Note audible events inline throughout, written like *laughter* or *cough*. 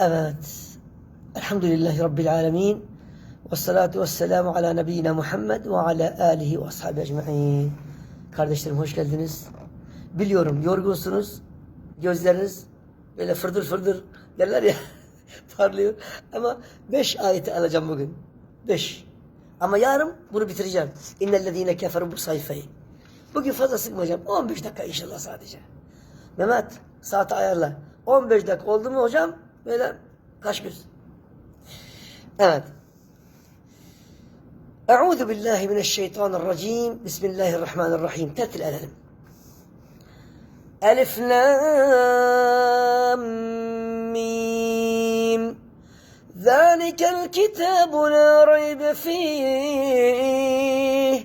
Evet. Elhamdülillahi Rabbil alemin. Ve salatu ve selamu ala nebiyyina Muhammed ve ala alihi ve ashabi ecma'in. Kardeşlerim hoş geldiniz. Biliyorum yorgunsunuz. Gözleriniz böyle fırdır fırdır derler ya *laughs* parlıyor. Ama beş ayeti alacağım bugün. Beş. Ama yarın bunu bitireceğim. İnnellezine keferu bu sayfayı. Bugün fazla sıkmayacağım. 15 dakika inşallah sadece. Mehmet saati ayarla. 15 dakika oldu mu hocam? Böyle kaç göz. Evet. Euzu billahi mineşşeytanirracim. Bismillahirrahmanirrahim. Tertil edelim. Elif lam mim. ذلك الكتاب لا ريب فيه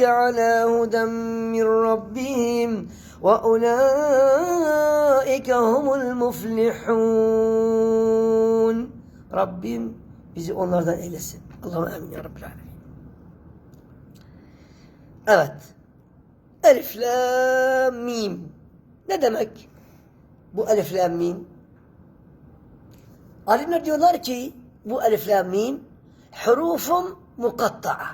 على هدى من ربهم وأولئك هم المفلحون Rabbim bizi onlardan eylesin. Allah'ım amin ya Rabbil alemin. Evet. Elif, la, mim. Ne demek bu elif, la, mim? Alimler diyorlar ki bu elif, la, mim hurufun mukatta'a.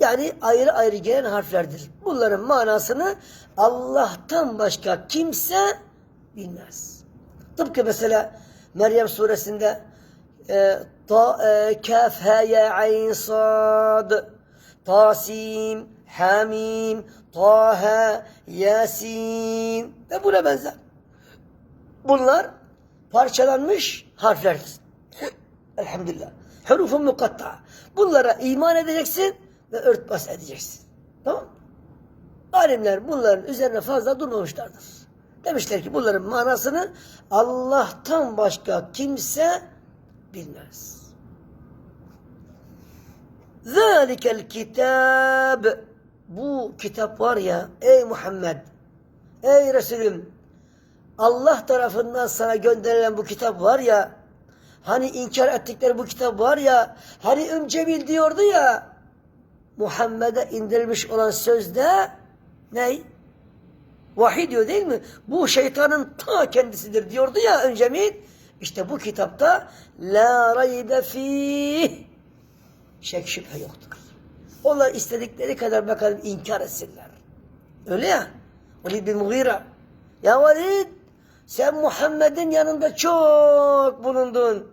Yani ayrı ayrı gelen harflerdir. Bunların manasını Allah'tan başka kimse bilmez. Tıpkı mesela Meryem suresinde e, ta, e, kaf, ha, ya, ayn, sad, tasim, hamim, taha, yasin ve buna benzer. Bunlar parçalanmış harflerdir. Elhamdülillah. Hurufun mukatta. Bunlara iman edeceksin ve örtbas edeceksin. Tamam? Alimler bunların üzerine fazla durmamışlardır. Demişler ki bunların manasını Allah'tan başka kimse bilmez. Zalikel kitab bu kitap var ya ey Muhammed ey Resulüm Allah tarafından sana gönderilen bu kitap var ya hani inkar ettikleri bu kitap var ya hani Ümcebil diyordu ya Muhammed'e indirilmiş olan sözde ne? Vahiy diyor değil mi? Bu şeytanın ta kendisidir diyordu ya Öncemil. İşte bu kitapta la raybe fih şek şüphe yoktur. Onlar istedikleri kadar bakalım inkar etsinler. Öyle ya. Velid bin Mughira. Ya Velid sen Muhammed'in yanında çok bulundun.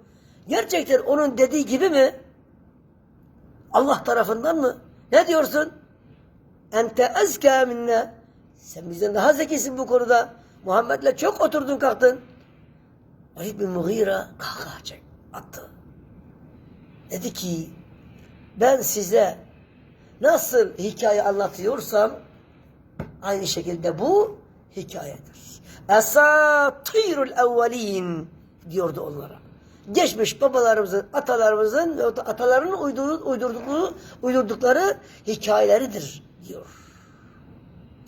Gerçekten onun dediği gibi mi? Allah tarafından mı? Ne diyorsun? Ente ezkâ minne. Sen bizden daha zekisin bu konuda. Muhammed'le çok oturdun kalktın. Valid bin Mughira kahkaha çek, attı. Dedi ki ben size nasıl hikaye anlatıyorsam aynı şekilde bu hikayedir. Esatirul evvelin diyordu onlara. Geçmiş babalarımızın, atalarımızın ve atalarının uydurdukları, uydurdukları hikayeleridir diyor.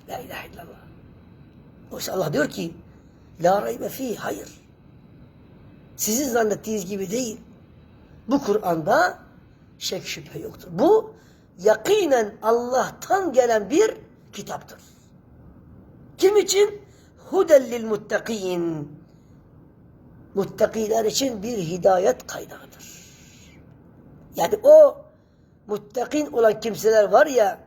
La ilahe illallah. Oysa Allah diyor ki La raybe fi hayır. Sizin zannettiğiniz gibi değil. Bu Kur'an'da şek şüphe yoktur. Bu yakinen Allah'tan gelen bir kitaptır. Kim için? Hudellil muttakin. Muttakiler için bir hidayet kaynağıdır. Yani o muttakin olan kimseler var ya,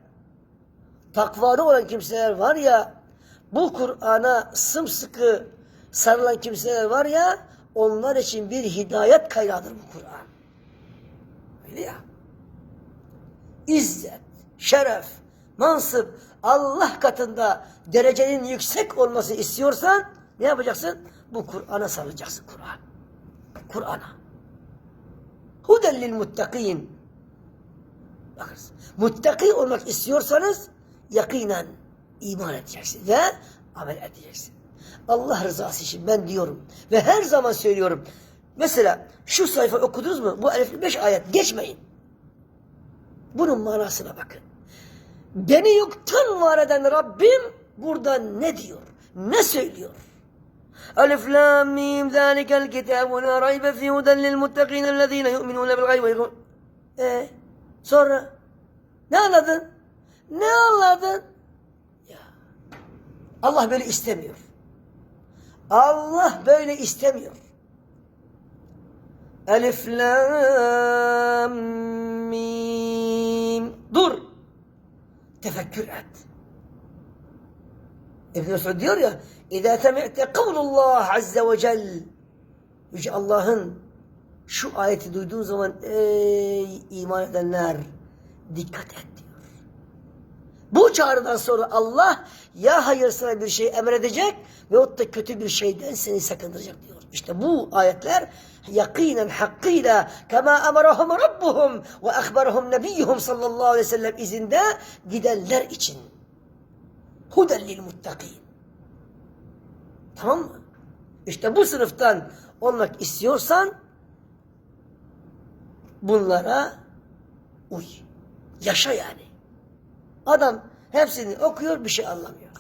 takvalı olan kimseler var ya, bu Kur'an'a sımsıkı sarılan kimseler var ya, onlar için bir hidayet kaynağıdır bu Kur'an. Öyle ya. İzzet, şeref, mansıp, Allah katında derecenin yüksek olması istiyorsan ne yapacaksın? Bu Kur'an'a sarılacaksın Kur'an. Kur'an'a. Hudellil muttakin. Bakınız. Muttaki olmak istiyorsanız yakinen iman edeceksin ve amel edeceksin. Allah rızası için ben diyorum ve her zaman söylüyorum. Mesela şu sayfa okudunuz mu? Bu elifli beş ayet geçmeyin. Bunun manasına bakın. Beni yoktan var eden Rabbim burada ne diyor? Ne söylüyor? Alif lam mim zalikel kitabu la raybe fi huden lil muttakin ellezine yu'minune bil gayb ve yuqim- E sonra ne anladın? Ne anladın? Ya Allah böyle istemiyor. Allah böyle istemiyor. Elif lam mim. Dur. Tefekkür et. İbn Mesud diyor ya İzâ semi'te kavlullah azze ve cel Yüce Allah'ın şu ayeti duyduğun zaman ey iman edenler dikkat et diyor. Bu çağrıdan sonra Allah ya hayır sana bir şey emredecek veyahut da kötü bir şeyden seni sakındıracak diyor. İşte bu ayetler yakinen hakkıyla kema emarahum rabbuhum ve akbarahum nebiyyuhum sallallahu aleyhi ve sellem izinde gidenler için. Huden lil muttakin. Tamam mı? İşte bu sınıftan olmak istiyorsan bunlara uy. Yaşa yani. Adam hepsini okuyor bir şey anlamıyor.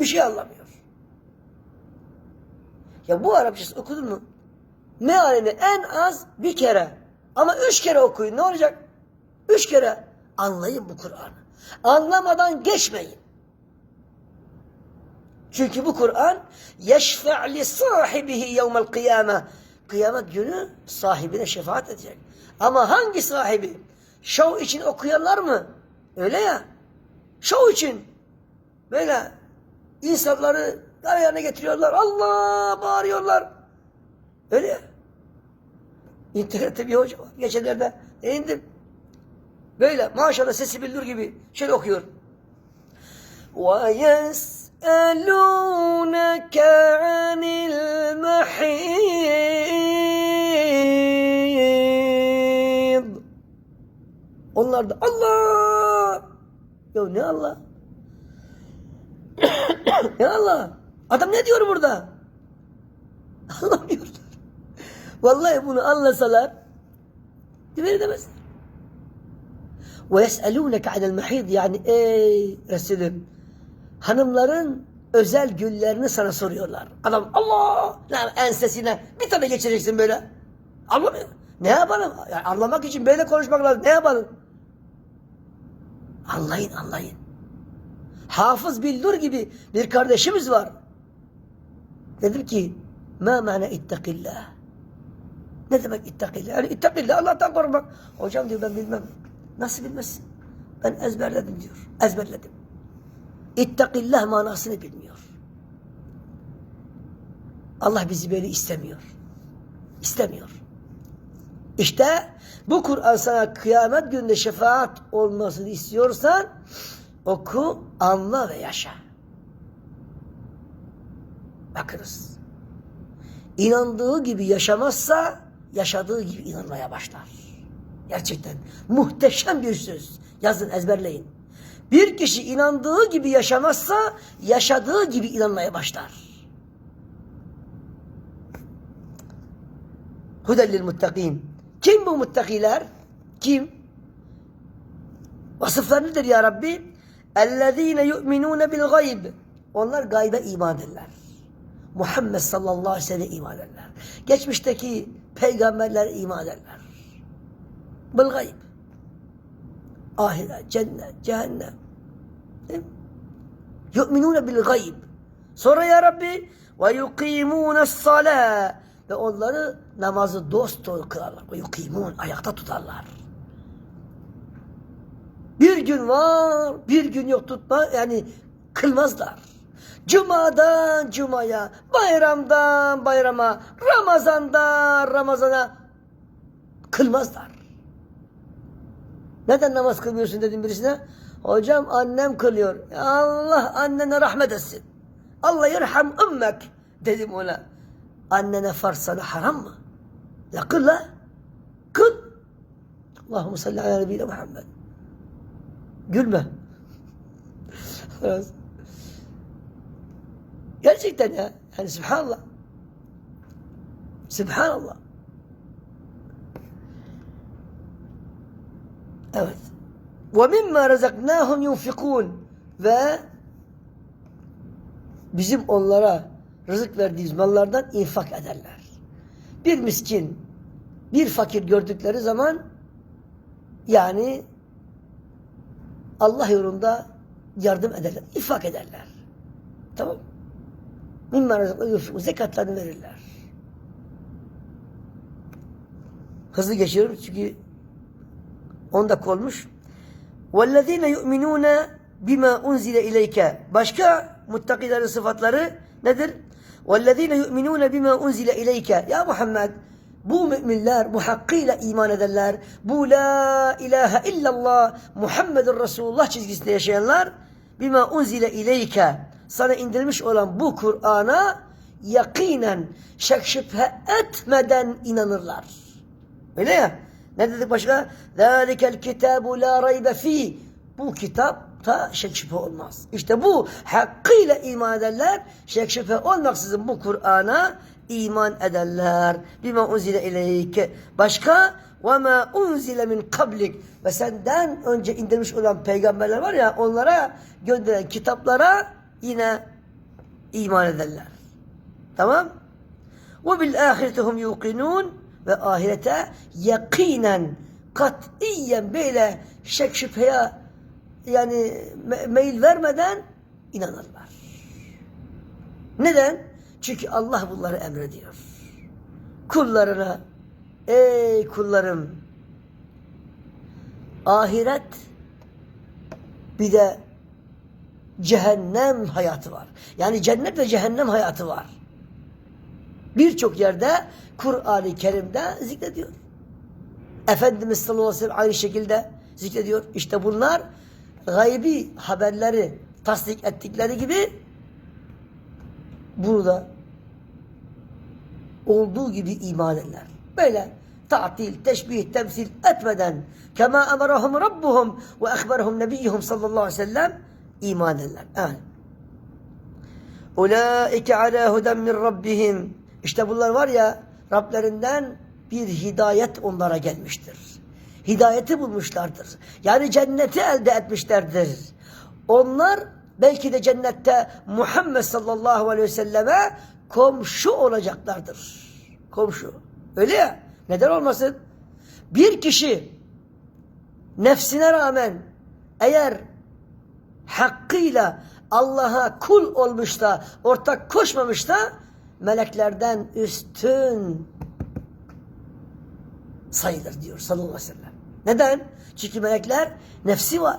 Bir şey anlamıyor. Ya bu Arapçası okudun mu? Mealini en az bir kere ama üç kere okuyun ne olacak? Üç kere anlayın bu Kur'an'ı. Anlamadan geçmeyin. Çünkü bu Kur'an yeşfe' li sahibihi yevmel kıyame. Kıyamet günü sahibine şefaat edecek. Ama hangi sahibi? Şov için okuyanlar mı? Öyle ya. Şov için. Böyle insanları ayağına getiriyorlar. Allah bağırıyorlar. Öyle ya. İnternette bir hoca var. Geçenlerde indim. Böyle maşallah sesi bildir gibi şöyle okuyor. ويسألونك عن المحيض Onlar da Allah Ya ne Allah Ne Allah Adam ne diyor burada Anlamıyorlar Vallahi bunu anlasalar Demir demez وَيَسْأَلُونَكَ عَنَ الْمَحِيضِ Yani ey Resulüm hanımların özel güllerini sana soruyorlar. Adam Allah lan ensesine bir tane geçireceksin böyle. Anlamıyor. Ne yapalım? Yani anlamak için böyle konuşmak lazım. Ne yapalım? Anlayın anlayın. Hafız Bildur gibi bir kardeşimiz var. Dedim ki ma mana ittakillah. Ne demek ittakillah? Yani ittakillah Allah'tan korkmak. Hocam diyor ben bilmem. Nasıl bilmezsin? Ben ezberledim diyor. Ezberledim. İttakillah manasını bilmiyor. Allah bizi böyle istemiyor. İstemiyor. İşte bu Kur'an sana kıyamet gününde şefaat olmasını istiyorsan oku, anla ve yaşa. Bakınız. İnandığı gibi yaşamazsa yaşadığı gibi inanmaya başlar. Gerçekten muhteşem bir söz. Yazın ezberleyin. Bir kişi inandığı gibi yaşamazsa yaşadığı gibi inanmaya başlar. Hudellil muttakin. Kim bu muttakiler? Kim? Vasıflar nedir ya Rabbi? اَلَّذ۪ينَ يُؤْمِنُونَ بِالْغَيْبِ Onlar gaybe iman ederler. Muhammed sallallahu aleyhi ve sellem iman ederler. Geçmişteki peygamberler iman ederler. Bil gayb. Ahiret, cennet, cehennem. Yu'minune bil gayb. Sonra ya Rabbi ve yukimune salâ ve onları namazı dost doğru kılarlar. Ve yukimun ayakta tutarlar. Bir gün var, bir gün yok tutma yani kılmazlar. Cuma'dan cumaya, bayramdan bayrama, Ramazandan Ramazana kılmazlar. Neden namaz kılmıyorsun dedim birisine. Hocam annem kılıyor. Allah annene rahmet etsin. Allah yerham ümmek dedim ona. Annene farz sana haram mı? Ya kıl la. Kıl. Allahümme salli ala nebiyyina Muhammed. Gülme. *laughs* Gerçekten ya. Yani subhanallah. Subhanallah. Evet. وَمِمَّا رَزَقْنَاهُمْ يُنْفِقُونَ Ve bizim onlara rızık verdiğimiz mallardan infak ederler. Bir miskin, bir fakir gördükleri zaman yani Allah yolunda yardım ederler, infak ederler. Tamam Mimma rızıkları yufşu. Zekatlarını verirler. Hızlı geçiyorum çünkü 10 dakika olmuş. وَالَّذ۪ينَ يُؤْمِنُونَ بِمَا اُنْزِلَ اِلَيْكَ Başka muttakilerin sıfatları nedir? وَالَّذ۪ينَ يُؤْمِنُونَ بِمَا اُنْزِلَ اِلَيْكَ Ya Muhammed bu müminler bu hakkıyla iman edenler, bu la ilahe illallah Muhammedun Resulullah çizgisinde yaşayanlar bima unzile ileyke sana indirilmiş olan bu Kur'an'a yakinen şek şüphe etmeden inanırlar. Öyle ya. Ne dedik başka? ذَٰلِكَ الْكِتَابُ لَا رَيْبَ ف۪ي Bu kitapta şek şüphe olmaz. İşte bu hakkıyla iman ederler. Şek şüphe olmaksızın bu Kur'an'a iman ederler. Bima unzile ileyke. Başka? وَمَا unzile min kablik. Ve senden önce indirmiş olan peygamberler var ya onlara gönderen kitaplara yine iman ederler. Tamam? وَبِالْآخِرَةِ هُمْ يُوقِنُونَ ve ahirete yakinen katiyen böyle şek şüpheye yani me- meyil vermeden inanırlar. Neden? Çünkü Allah bunları emrediyor. Kullarına ey kullarım ahiret bir de cehennem hayatı var. Yani cennet ve cehennem hayatı var. Birçok yerde Kur'an-ı Kerim'de zikrediyor. Efendimiz sallallahu aleyhi ve sellem aynı şekilde zikrediyor. İşte bunlar gaybi haberleri tasdik ettikleri gibi burada olduğu gibi iman ederler. Böyle tatil, teşbih, temsil etmeden kema emerahum rabbuhum ve ehberhum nebiyyuhum sallallahu aleyhi ve sellem iman ederler. Evet. Ulaike ala huden min rabbihim. İşte bunlar var ya Rablerinden bir hidayet onlara gelmiştir. Hidayeti bulmuşlardır. Yani cenneti elde etmişlerdir. Onlar belki de cennette Muhammed sallallahu aleyhi ve selleme komşu olacaklardır. Komşu. Öyle ya. Neden olmasın? Bir kişi nefsine rağmen eğer hakkıyla Allah'a kul olmuş da ortak koşmamış da meleklerden üstün sayılır diyor sallallahu aleyhi ve sellem. Neden? Çünkü melekler nefsi var.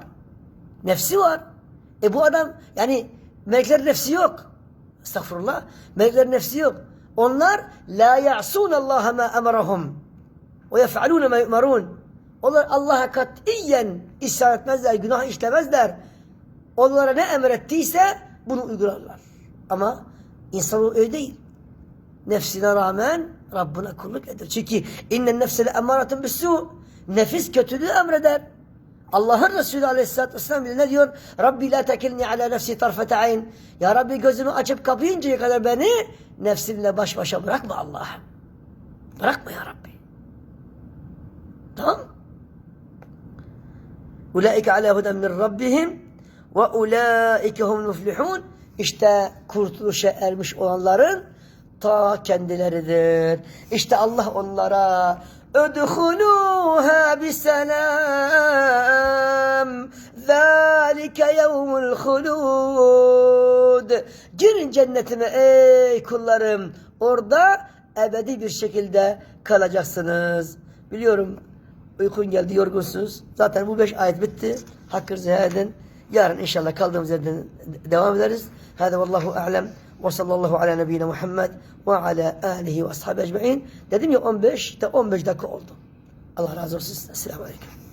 Nefsi var. E bu adam yani meleklerin nefsi yok. Estağfurullah. Meleklerin nefsi yok. Onlar la ya'sun Allah ma emarahum ve yef'alun ma yu'marun. Onlar Allah'a katiyen isyan etmezler, günah işlemezler. Onlara ne emrettiyse bunu uygularlar. Ama insan öyle değil. Nefsine rağmen Rabbine kulluk eder. Çünkü innen nefsele emaratun bissu. Nefis kötülüğü emreder. Allah'ın Resulü Aleyhisselatü Vesselam bile ne diyor? Rabbi la tekilni ala nefsi tarfete ayn. Ya Rabbi gözümü açıp kapayıncaya kadar beni nefsimle baş başa bırakma Allah'ım. Bırakma ya Rabbi. Tamam Ulaike ala huden min Rabbihim ve ulaike humul muflihun. İşte kurtuluşa ermiş olanların ta kendileridir. İşte Allah onlara Ödhuluha biselam Zalike yevmul hulud Girin cennetime ey kullarım. Orada ebedi bir şekilde kalacaksınız. Biliyorum uykun geldi, yorgunsunuz. Zaten bu beş ayet bitti. Hakkınızı helal edin. Yarın inşallah kaldığımız yerden devam ederiz. Hâdâ vallahu a'lem. وصلى الله على نبينا محمد وعلى آله وأصحابه أجمعين. دادم يوم بش تأم بش دك الله رازو السلام عليكم.